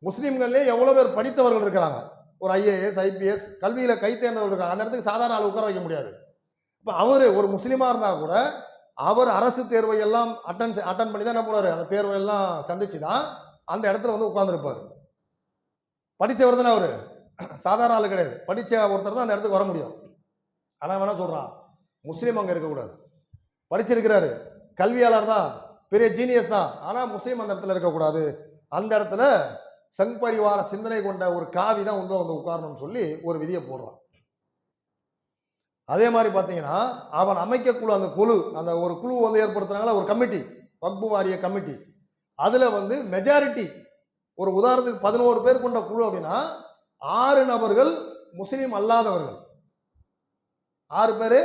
முஸ்லீம்கள்லேயே எவ்வளோ பேர் படித்தவர்கள் இருக்கிறாங்க. ஒரு ஐஏஎஸ் ஐபிஎஸ் கல்வியில் கைத்தேர்ந்தவர்கள் இருக்காங்க. அந்த இடத்துக்கு சாதாரண ஆள் உட்கார வைக்க முடியாது. இப்போ அவர் ஒரு முஸ்லீமாக இருந்தால் கூட அவர் அரசு தேர்வை எல்லாம் அட்டன் அட்டன் பண்ணி தான் என்ன பண்ணுவார்? அந்த தேர்வை எல்லாம் சந்திச்சு தான் அந்த இடத்துல வந்து உட்காந்துருப்பார் படித்தவர் தானே அவர்? சாதாரண ஆள் கிடையாது. படித்த ஒருத்தர் தான் அந்த இடத்துக்கு வர முடியும். ஆனால் வேணா சொல்கிறான் முஸ்லீம் அங்கே இருக்கக்கூடாது. படிச்சிருக்கிறாரு. கல்வியாளர் தான். பெரிய ஜீனியஸ் தான். ஆனால் முஸ்லீம் அந்த இடத்துல இருக்கக்கூடாது. அந்த இடத்துல சங் பரிவார சிந்தனை கொண்ட ஒரு காவி தான் உள்ள வந்து உட்காரணும்னு சொல்லி ஒரு விதியை போடுறான். அதே மாதிரி பார்த்தீங்கன்னா அவன் அமைக்கக்குழு அந்த குழு அந்த ஒரு குழு வந்து ஏற்படுத்துறாங்களா ஒரு கமிட்டி வக்பு வாரிய கமிட்டி. அதில் வந்து மெஜாரிட்டி ஒரு உதாரணத்துக்கு பதினோரு பேர் கொண்ட குழு அப்படின்னா ஆறு நபர்கள் முஸ்லீம் அல்லாதவர்கள். ஆறு பேர்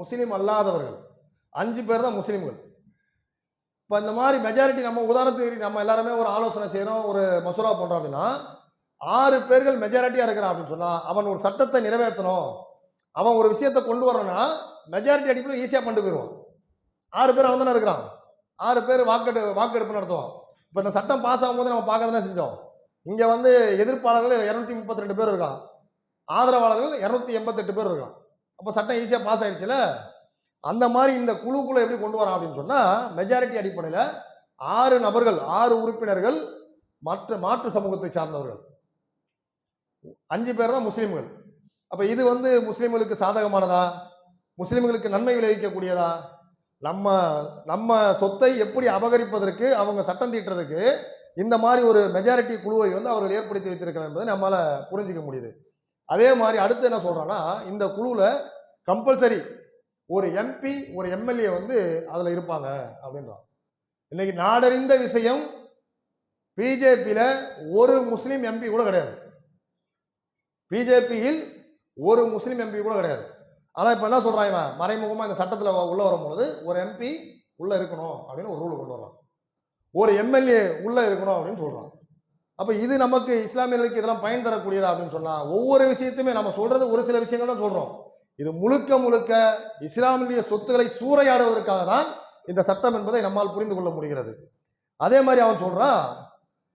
முஸ்லீம் அல்லாதவர்கள். அஞ்சு பேர் தான் முஸ்லீம்கள். இப்போ இந்த மாதிரி மெஜாரிட்டி நம்ம உதாரணத்துக்கு நம்ம எல்லாருமே ஒரு ஆலோசனை செய்கிறோம் ஒரு மசூரா பண்ணுறோம் அப்படின்னா ஆறு பேர்கள் மெஜாரிட்டியாக இருக்கிறான் அப்படின்னு சொன்னால் அவன் ஒரு சட்டத்தை நிறைவேற்றணும். அவன் ஒரு விஷயத்தை கொண்டு வரணும்னா மெஜாரிட்டி அடிப்படையில் ஈஸியாக கொண்டு போயிடுவான். ஆறு பேர் அவன் தானே இருக்கிறான். ஆறு பேர் வாக்கெடு வாக்கெடுப்பு நடத்துவான். இப்போ இந்த சட்டம் பாஸ் ஆகும்போது நம்ம பார்க்க தானே செஞ்சோம். இங்கே வந்து எதிர்ப்பாளர்கள் இரநூத்தி முப்பத்தி ரெண்டு பேர் இருக்கான். ஆதரவாளர்கள் இரநூத்தி எண்பத்தெட்டு பேர் இருக்கான். அப்போ சட்டம் ஈஸியாக பாஸ் ஆயிடுச்சுல அந்த மாதிரி இந்த குழுக்குள்ளே எப்படி கொண்டு வரான் அப்படின்னு சொன்னால் மெஜாரிட்டி அடிப்படையில் ஆறு நபர்கள் ஆறு உறுப்பினர்கள் மற்ற மாற்று சமூகத்தை சார்ந்தவர்கள். அஞ்சு பேர் தான் முஸ்லீம்கள். அப்போ இது வந்து முஸ்லீம்களுக்கு சாதகமானதா? முஸ்லீம்களுக்கு நன்மை விளைவிக்கக்கூடியதா? நம்ம நம்ம சொத்தை எப்படி அபகரிப்பதற்கு அவங்க சட்டம் தீட்டுறதுக்கு இந்த மாதிரி ஒரு மெஜாரிட்டி குழுவை வந்து அவர்கள் ஏற்படுத்தி வைத்திருக்கலாம் என்பதை நம்மளால் புரிஞ்சிக்க முடியுது. அதே மாதிரி அடுத்து என்ன சொல்கிறான்னா இந்த குழுவில் கம்பல்சரி ஒரு எம்பி ஒரு எம்எல்ஏ வந்து அதில் இருப்பாங்க அப்படின்றான் இன்னைக்கு நாடறிந்த விஷயம் பிஜேபியில் ஒரு முஸ்லீம் எம்பி கூட கிடையாது. பிஜேபியில் ஒரு முஸ்லீம் எம்பி கூட கிடையாது. ஆனால் இப்போ என்ன சொல்கிறான் இவன்? மறைமுகமாக இந்த சட்டத்தில் உள்ளே வரும்பொழுது ஒரு எம்பி உள்ளே இருக்கணும் அப்படின்னு ஒரு ரூல் கொண்டு வர்றான். ஒரு எம்எல்ஏ உள்ளே இருக்கணும் அப்படின்னு சொல்கிறான் அப்போ இது நமக்கு இஸ்லாமியர்களுக்கு இதெல்லாம் பயன் தரக்கூடியதா அப்படின்னு சொன்னால் ஒவ்வொரு விஷயத்தையுமே நம்ம சொல்கிறது ஒரு சில விஷயங்கள் தான் சொல்கிறோம் இது முழுக்க முழுக்க இஸ்லாமிய சொத்துக்களை சூறையாடுவதற்காக தான் இந்த சட்டம் என்பதை நம்மால் புரிந்து கொள்ள முடிகிறது. அதே மாதிரி அவன் சொல்கிறான்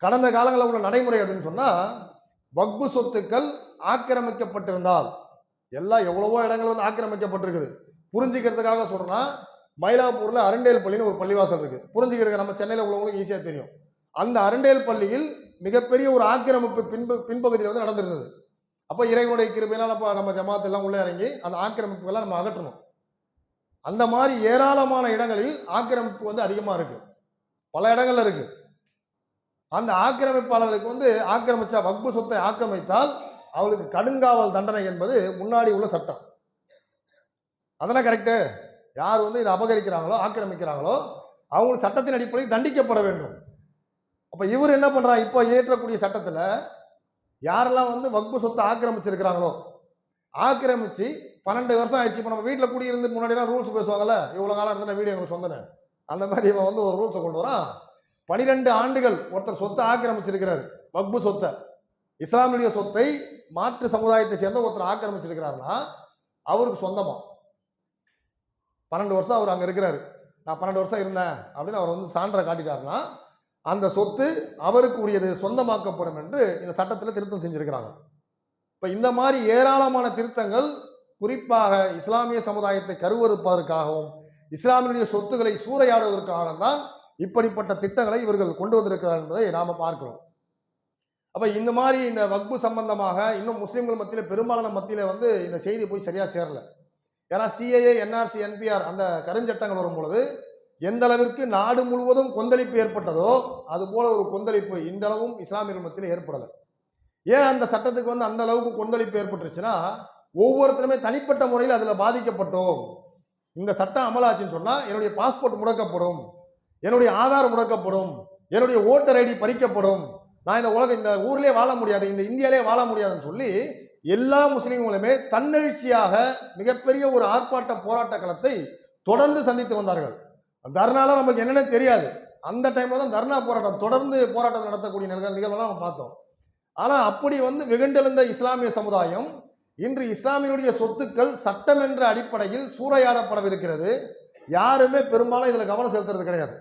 கடந்த காலங்களில் உள்ள நடைமுறை அப்படின்னு சொன்னால் வக்பு சொத்துக்கள் ஆக்கிரமிக்கப்பட்டிருந்தால் எல்லாம் எவ்வளவோ இடங்கள் வந்து ஆக்கிரமிக்கப்பட்டிருக்குது. புரிஞ்சுக்கிறதுக்காக சொல்கிறேன்னா மயிலாப்பூரில் அரண்டேல் பள்ளின்னு ஒரு பள்ளிவாசல் இருக்குது புரிஞ்சுக்கிறதுக்கு நம்ம சென்னையில் உள்ளவங்களுக்கு ஈஸியாக தெரியும். அந்த அரண்டேல் பள்ளியில் மிகப்பெரிய ஒரு ஆக்கிரமிப்பு பின்பு பின்பகுதியில் வந்து நடந்திருந்தது. அப்போ இறைவனுடைய கிருபையினால் அப்போ நம்ம ஜமாத்தெல்லாம் உள்ளே இறங்கி அந்த ஆக்கிரமிப்புகளை நம்ம அகற்றணும். அந்த மாதிரி ஏராளமான இடங்களில் ஆக்கிரமிப்பு வந்து அதிகமாக இருக்குது பல இடங்கள்ல இருக்குது அந்த ஆக்கிரமிப்பாளர்களுக்கு வந்து ஆக்கிரமிச்சா வக்பு சொத்தை ஆக்கிரமித்தால் அவளுக்கு கடுங்காவல் தண்டனை என்பது முன்னாடி உள்ள சட்டம். அதெல்லாம் கரெக்டு யார் வந்து இதை அபகரிக்கிறாங்களோ ஆக்கிரமிக்கிறாங்களோ அவங்க சட்டத்தின் அடிப்படையில் தண்டிக்கப்பட வேண்டும். அப்போ இவர் என்ன பண்றார்? இப்போ இயற்றக்கூடிய சட்டத்தில் யாரெல்லாம் வந்து வகுப்பு சொத்தை ஆக்கிரமிச்சிருக்கிறாங்களோ ஆக்கிரமிச்சு பன்னெண்டு வருஷம் ஆயிடுச்சு. இப்போ நம்ம வீட்டில் குடியிருந்து முன்னாடிலாம் ரூல்ஸ் பேசுவாங்கல்ல? இவ்வளோ காலம் இருந்தால் வீடு எங்களுக்கு சொந்தனே அந்த மாதிரி இவன் வந்து ஒரு ரூல்ஸை கொண்டு வரான். பனிரெண்டு ஆண்டுகள் ஒருத்தர் சொத்தை ஆக்கிரமிச்சிருக்கிறார் வக்பு சொத்தை. இஸ்லாமிய சொத்தை மாற்று சமுதாயத்தை சேர்ந்த ஒருத்தர் ஆக்கிரமிச்சிருக்கிறாருன்னா அவருக்கு சொந்தமா? பன்னெண்டு வருஷம் அவர் அங்கே இருக்கிறாரு. நான் பன்னெண்டு வருஷம் இருந்தேன் அப்படின்னு அவர் வந்து சான்றை காட்டிட்டாருன்னா அந்த சொத்து அவருக்கு உரியது சொந்தமாக்கப்படும் என்று இந்த சட்டத்தில் திருத்தம் செஞ்சிருக்கிறாங்க. இப்போ இந்த மாதிரி ஏராளமான திருத்தங்கள் குறிப்பாக இஸ்லாமிய சமுதாயத்தை கருவறுப்பதற்காகவும் இஸ்லாமிய சொத்துக்களை சூறையாடுவதற்காக தான் இப்படிப்பட்ட திட்டங்களை இவர்கள் கொண்டு வந்திருக்கிறார் என்பதை நாம் பார்க்கிறோம். அப்போ இந்த மாதிரி இந்த வக்பு சம்பந்தமாக இன்னும் முஸ்லீம்கள் மத்தியில் பெரும்பாலான மத்தியில் வந்து இந்த செய்தி போய் சரியாக சேரல. ஏன்னா சிஏஏ என்ஆர்சி என்பிஆர் அந்த கருஞ்சட்டங்கள் வரும் பொழுது எந்த அளவிற்கு நாடு முழுவதும் கொந்தளிப்பு ஏற்பட்டதோ அது போல ஒரு கொந்தளிப்பு இந்த அளவும் இஸ்லாமியர்கள் மத்தியில் ஏற்படலை. ஏன் அந்த சட்டத்துக்கு வந்து அந்த அளவுக்கு கொந்தளிப்பு ஏற்பட்டுருச்சுன்னா ஒவ்வொருத்தருமே தனிப்பட்ட முறையில் அதில் பாதிக்கப்பட்டோம். இந்த சட்டம் அமலாச்சுன்னு சொன்னால் என்னுடைய பாஸ்போர்ட் முடக்கப்படும் என்னுடைய ஆதார் முடக்கப்படும் என்னுடைய ஓட்டர் ஐடி பறிக்கப்படும் நான் இந்த உலக இந்த ஊர்லேயே வாழ முடியாது இந்த இந்தியாலே வாழ முடியாதுன்னு சொல்லி எல்லா முஸ்லீம்களுமே தன்னெழுச்சியாக மிகப்பெரிய ஒரு ஆர்ப்பாட்ட போராட்ட களத்தை தொடர்ந்து சந்தித்து வந்தார்கள். தர்ணாலாம் நமக்கு என்னென்ன தெரியாது. அந்த டைமில் தான் தர்ணா போராட்டம் தொடர்ந்து போராட்டம் நடத்தக்கூடிய நிகழ் நிகழ்வெல்லாம் நம்ம பார்த்தோம். ஆனால் அப்படி வந்து வெகுண்டெழுந்த இஸ்லாமிய சமுதாயம் இன்று இஸ்லாமியனுடைய சொத்துக்கள் சட்டம் என்ற அடிப்படையில் சூறையாடப்படவிருக்கிறது. யாருமே பெரும்பாலும் இதில் கவனம் செலுத்துறது கிடையாது.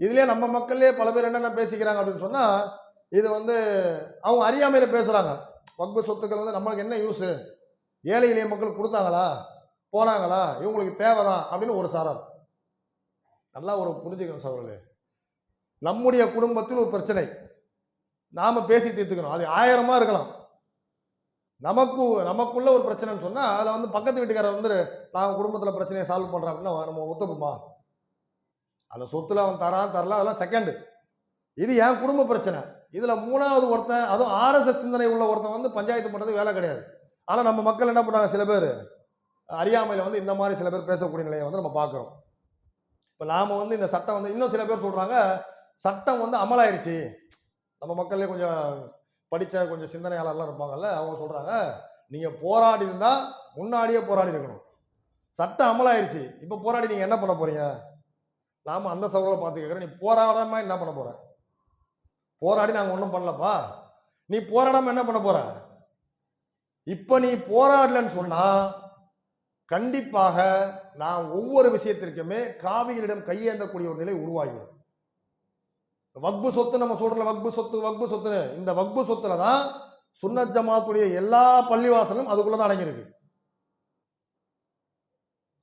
இதுலேயே நம்ம மக்கள்லேயே பல பேர் என்னென்ன பேசிக்கிறாங்க அப்படின்னு சொன்னால் இது வந்து அவங்க அறியாமையில் பேசுகிறாங்க வக்பு சொத்துக்கள் வந்து நம்மளுக்கு என்ன யூஸு ஏழை எளிய மக்கள் கொடுத்தாங்களா? போனாங்களா? இவங்களுக்கு தேவைதான் அப்படின்னு ஒரு சாரார் நல்லா ஒரு புரிஞ்சுக்கணும் சகோதரர்களே. நம்முடைய குடும்பத்தில் ஒரு பிரச்சனை. நாம் பேசி தீர்த்துக்கணும். அது ஆயிரமாக இருக்கலாம். நமக்கு நமக்குள்ள ஒரு பிரச்சனைன்னு சொன்னால் அதில் வந்து பக்கத்து வீட்டுக்காரர் வந்து நான் குடும்பத்தில் பிரச்சனையை சால்வ் பண்ணுறோம் அப்படின்னா நம்ம ஒத்துப்போமா? அந்த சொத்துல அவன் தரான் தரலாம் அதெல்லாம் செகண்டு இது என் குடும்ப பிரச்சனை. இதில் மூணாவது ஒருத்தன் அதுவும் ஆர்எஸ்எஸ் சிந்தனை உள்ள ஒருத்தன் வந்து பஞ்சாயத்து பண்ணுறது வேலை கிடையாது. ஆனால் நம்ம மக்கள் என்ன பண்ணாங்க சில பேர் அறியாமையில் வந்து இந்த மாதிரி சில பேர் பேசக்கூடிய நிலையை வந்து நம்ம பார்க்குறோம். இப்போ நாம் வந்து இந்த சட்டம் வந்து இன்னும் சில பேர் சொல்கிறாங்க சட்டம் வந்து அமலாயிருச்சு. நம்ம மக்களே கொஞ்சம் படித்த கொஞ்சம் சிந்தனையாளர்லாம் இருப்பாங்கல்ல அவங்க சொல்கிறாங்க நீங்கள் போராடி இருந்தால் முன்னாடியே போராடி இருக்கணும். சட்டம் அமலாயிருச்சு. இப்போ போராடி நீங்கள் என்ன பண்ண போகிறீங்க நாம அந்த சவாலை பார்த்து கேட்குறேன் நீ போராடாமல் என்ன பண்ண போகிறேன் போராடி நாங்கள் ஒன்றும் பண்ணலப்பா. நீ போராடாமல் என்ன பண்ண போற? இப்போ நீ போராடலன்னு சொன்னால் கண்டிப்பாக நான் ஒவ்வொரு விஷயத்திற்குமே காவிரியிடம் கையேந்தக்கூடிய ஒரு நிலை உருவாகிடும் வக்பு சொத்து நம்ம சொல்கிற வக்பு சொத்து வக்பு சொத்துன்னு. இந்த வக்பு சொத்துல தான் சுன்னத் ஜமாத்துடைய எல்லா பள்ளிவாசலும் அதுக்குள்ளே தான் அடங்கியிருக்கு.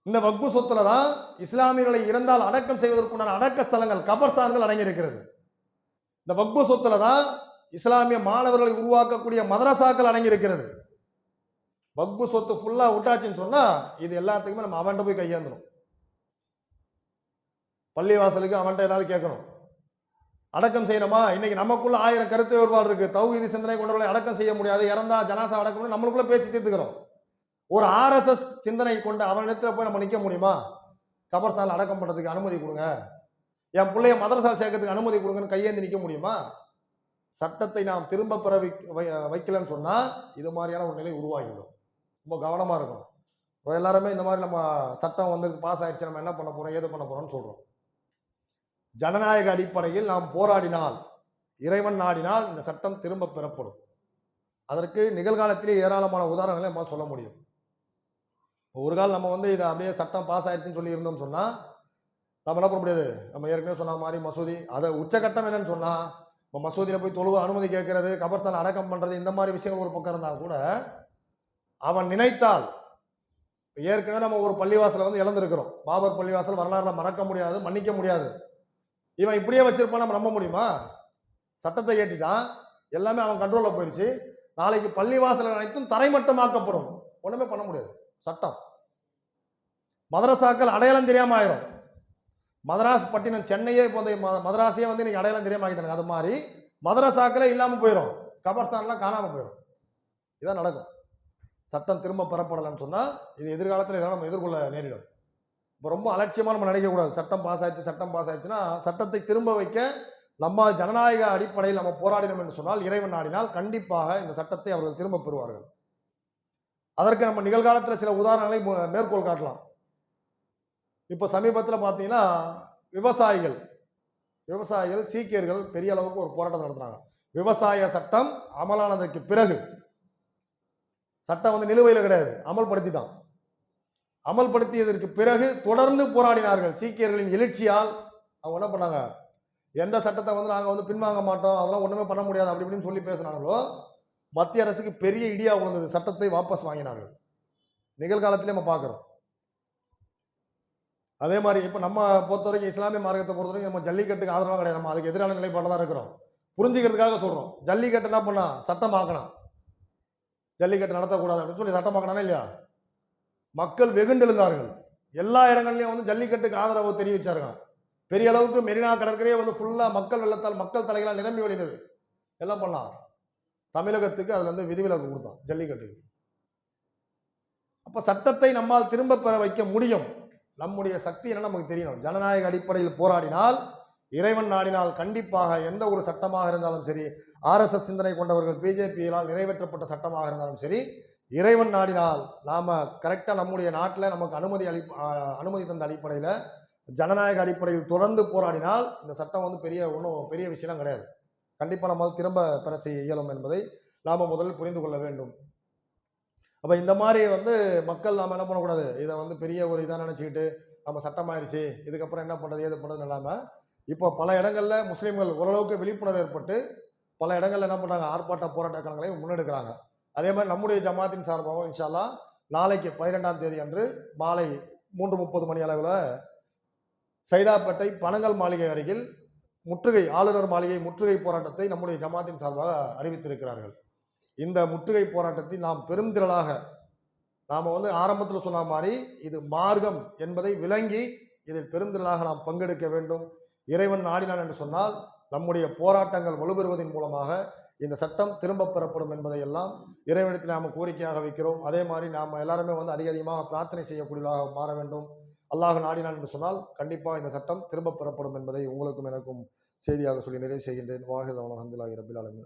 இந்த வக்பு சொத்துல தான் இஸ்லாமியர்களை இறந்தால் அடக்கம் செய்வதற்குண்டான அடக்க ஸ்தலங்கள் கபர்ஸ்தான்கள் அடங்கியிருக்கிறது. இந்த வக்பு சொத்துல தான் இஸ்லாமிய மாணவர்களை உருவாக்கக்கூடிய மதரசாக்கள் அடங்கியிருக்கிறது. வக்பு சொத்து ஃபுல்லாக விட்டாச்சுன்னு சொன்னால் இது எல்லாத்துக்குமே நம்ம அவன்கிட்ட போய் கையேந்தணும். பள்ளிவாசலுக்கு அவன்கிட்ட ஏதாவது கேட்கணும். அடக்கம் செய்யணுமா? இன்னைக்கு நமக்குள்ள ஆயிரம் கருத்து வேறுபாடு இருக்கு. தௌஹீது சிந்தனை கொண்டவர்களை அடக்கம் செய்ய முடியாது. இறந்தா ஜனாசா அடக்கம் நம்மளுக்குள்ள பேசி தீர்த்துக்கிறோம். ஒரு ஆர்எஸ்எஸ் சிந்தனை கொண்டு அவனிடத்துல போய் நம்ம நிற்க முடியுமா? கபர்ஸ்தானில் அடக்கம் பண்ணுறதுக்கு அனுமதி கொடுங்க. என் பிள்ளைய மதரசால் சேர்க்கறதுக்கு அனுமதி கொடுங்கன்னு கையேந்தி நிற்க முடியுமா? சட்டத்தை நாம் திரும்ப பெற வைக்க- வை- வைக்கலன்னு சொன்னால் இது மாதிரியான ஒரு நிலை உருவாகிடும் ரொம்ப கவனமாக இருக்கணும். இப்போ எல்லாருமே இந்த மாதிரி நம்ம சட்டம் வந்து பாஸ் ஆயிடுச்சு நம்ம என்ன பண்ண போகிறோம் ஏது பண்ண போகிறோம்னு சொல்கிறோம் ஜனநாயக அடிப்படையில் நாம் போராடினால் இறைவன் நாடினால் இந்த சட்டம் திரும்ப பெறப்படும். அதற்கு நிகழ்காலத்திலே ஏராளமான உதாரணங்களை நம்ம சொல்ல முடியும். ஒரு கால் நம்ம வந்து இதை அப்படியே சட்டம் பாஸ் ஆயிடுச்சுன்னு சொல்லி இருந்தோம்னு சொன்னால் நம்ம என்ன பண்ண முடியாது? நம்ம ஏற்கனவே சொன்ன மாதிரி மசூதி அதை உச்சகட்டம் என்னன்னு சொன்னால் இப்போ மசூதியில் போய் தொழுவ அனுமதி கேட்கறது கபர்ஸ்தான் அடக்கம் பண்ணுறது இந்த மாதிரி விஷயங்கள் ஒரு பக்கம் இருந்தால் கூட அவன் நினைத்தால் ஏற்கனவே நம்ம ஒரு பள்ளிவாசலை வந்து இழந்திருக்கிறோம். பாபர் பள்ளிவாசல் வரலாறுல மறக்க முடியாது மன்னிக்க முடியாது. இவன் இப்படியே வச்சிருப்பான் நம்ம நம்ப முடியுமா? சட்டத்தை ஏற்றிட்டான் எல்லாமே அவன் கண்ட்ரோலில் போயிடுச்சு நாளைக்கு பள்ளிவாசல் அனைத்தும் தரைமட்டமாக்கப்படும். ஒன்றுமே பண்ண முடியாது. சட்டம். மதரசாக்கள் அடையாளம் தெரியாமல் ஆயிரும். மதராஸ் பட்டினம் சென்னையே இப்போ வந்து ம- வந்து இன்றைக்கி அடையாளம் தெரியாம அது மாதிரி மதரசாக்களே இல்லாமல் போயிடும் கபர்ஸ்தான்லாம் காணாமல் போயிடும் இதான் நடக்கும். சட்டம் திரும்ப பெறப்படலைன்னு சொன்னால் இது எதிர்காலத்தில் இதெல்லாம் நம்ம எதிர்கொள்ள நேரிடும். இப்போ ரொம்ப அலட்சியமாக நம்ம நினைக்கக்கூடாது சட்டம் பாஸ் ஆயிடுச்சு சட்டம் பாஸ் ஆயிடுச்சுன்னா சட்டத்தை திரும்ப வைக்க நம்ம ஜனநாயக அடிப்படையில் நம்ம போராடினோம் என்று சொன்னால் இறைவன் நாடினால் கண்டிப்பாக இந்த சட்டத்தை அவர்கள் திரும்ப பெறுவார்கள். அதற்கு நம்ம நிகழ்காலத்தில் சில உதாரணங்களை மேற்கோள் காட்டலாம். இப்போ சமீபத்தில் பார்த்தீங்கன்னா விவசாயிகள் விவசாயிகள் சீக்கியர்கள் பெரிய அளவுக்கு ஒரு போராட்டம் நடத்துனாங்க விவசாய சட்டம் அமலானதுக்கு பிறகு சட்டம் வந்து நிலுவையில் கிடையாது அமல்படுத்திட்டான் அமல்படுத்தியதற்கு பிறகு தொடர்ந்து போராடினார்கள் சீக்கியர்களின் எழுச்சியால். அவங்க என்ன பண்ணாங்க? எந்த சட்டத்தை வந்து நாங்கள் வந்து பின்வாங்க மாட்டோம் அதெல்லாம் ஒன்றுமே பண்ண முடியாது அப்படி இப்படின்னு சொல்லி பேசினாங்களோ மத்திய அரசுக்கு பெரிய இடியா உணர்ந்தது சட்டத்தை வாபஸ் வாங்கினார்கள். நிகழ்காலத்திலே நம்ம பார்க்குறோம். அதே மாதிரி இப்போ நம்ம பொறுத்த வரைக்கும் இஸ்லாமிய மார்க்கத்தை பொறுத்த வரைக்கும் நம்ம ஜல்லிக்கட்டுக்கு ஆதரவாக கிடையாது. நம்ம அதுக்கு எதிரான நிலைப்பாடு தான் இருக்கிறோம். புரிஞ்சுக்கிறதுக்காக சொல்கிறோம் ஜல்லிக்கட்டு என்ன பண்ணா? சட்டமாக்கணும். ஜல்லிக்கட்டு நடத்தக்கூடாது அப்படின்னு சொல்லி சட்டமாக்கணும் இல்லையா? மக்கள் வெகுண்டெழுந்தார்கள் எல்லா இடங்கள்லையும் வந்து ஜல்லிக்கட்டுக்கு ஆதரவு தெரிவிச்சார்கள். பெரிய அளவுக்கு மெரினா கடற்கரையே வந்து ஃபுல்லாக மக்கள் வெள்ளத்தால் மக்கள் தலைகளால் நிரம்பி வழிந்தது. எல்லாம் பண்ணலாம். தமிழகத்துக்கு அதில் வந்து விதிவிலக்கு கொடுத்தான் ஜல்லிக்கட்டுக்கு. அப்போ சட்டத்தை நம்மால் திரும்ப பெற வைக்க முடியும். நம்முடைய சக்தி என்ன நமக்கு தெரியணும்? ஜனநாயக அடிப்படையில் போராடினால் இறைவன் நாடினால் கண்டிப்பாக எந்த ஒரு சட்டமாக இருந்தாலும் சரி ஆர்எஸ்எஸ் சிந்தனை கொண்டவர்கள் பிஜேபியினால் நிறைவேற்றப்பட்ட சட்டமாக இருந்தாலும் சரி இறைவன் நாடினால் நாம் கரெக்டாக நம்முடைய நாட்டில் நமக்கு அனுமதி அளி அனுமதி தந்த அடிப்படையில் ஜனநாயக அடிப்படையில் தொடர்ந்து போராடினால் இந்த சட்டம் வந்து பெரிய ஒன்றும் பெரிய விஷயம் கிடையாது. கண்டிப்பாக நம்ம திரும்ப பெற செய்ய இயலும் என்பதை நாம் முதலில் புரிந்து கொள்ள வேண்டும். அப்போ இந்த மாதிரி வந்து மக்கள் நாம் என்ன பண்ணக்கூடாது? இதை வந்து பெரிய ஒரு இதாக நினச்சிக்கிட்டு நம்ம சட்டமாயிருச்சு இதுக்கப்புறம் என்ன பண்ணுறது ஏது பண்ணுறதுன்னு இல்லாமல் இப்போ பல இடங்களில் முஸ்லீம்கள் ஓரளவுக்கு விழிப்புணர்வு ஏற்பட்டு பல இடங்களில் என்ன பண்ணுறாங்க ஆர்ப்பாட்ட போராட்ட களங்களை முன்னெடுக்கிறாங்க. அதே மாதிரி நம்முடைய ஜமாத்தின் சார்பாகவும் இன்ஷால்லா நாளைக்கு பன்னிரெண்டாம் தேதி அன்று மாலை மூன்று முப்பது மணி அளவில் சைதாப்பேட்டை பனங்கல் மாளிகை அருகில் முற்றுகை ஆளுநர் மாளிகை முற்றுகை போராட்டத்தை நம்முடைய ஜமாத்தின் சார்பாக அறிவித்திருக்கிறார்கள். இந்த முற்றுகை போராட்டத்தை நாம் பெருந்திரளாக நாம் வந்து ஆரம்பத்தில் சொன்ன மாதிரி இது மார்க்கம் என்பதை விளங்கி இதில் பெருந்திரளாக நாம் பங்கெடுக்க வேண்டும். இறைவன் நாடினான் என்று சொன்னால் நம்முடைய போராட்டங்கள் வலுப்பெறுவதன் மூலமாக இந்த சட்டம் திரும்ப பெறப்படும் என்பதை எல்லாம் இறைவனத்தில் நாம் கோரிக்கையாக வைக்கிறோம். அதே மாதிரி நாம் எல்லாருமே வந்து அதிக அதிகமாக பிரார்த்தனை செய்யக்கூடியதாக மாற வேண்டும். அல்லாஹ் நாடினான் என்று சொன்னால் கண்டிப்பாக இந்த சட்டம் திரும்ப பெறப்படும் என்பதை உங்களுக்கும் எனக்கும் செய்தியாக சொல்லி நிறைவு செய்கின்றேன். வாஹிர் அஹமதுல்லாஹி ரபில் அலமின்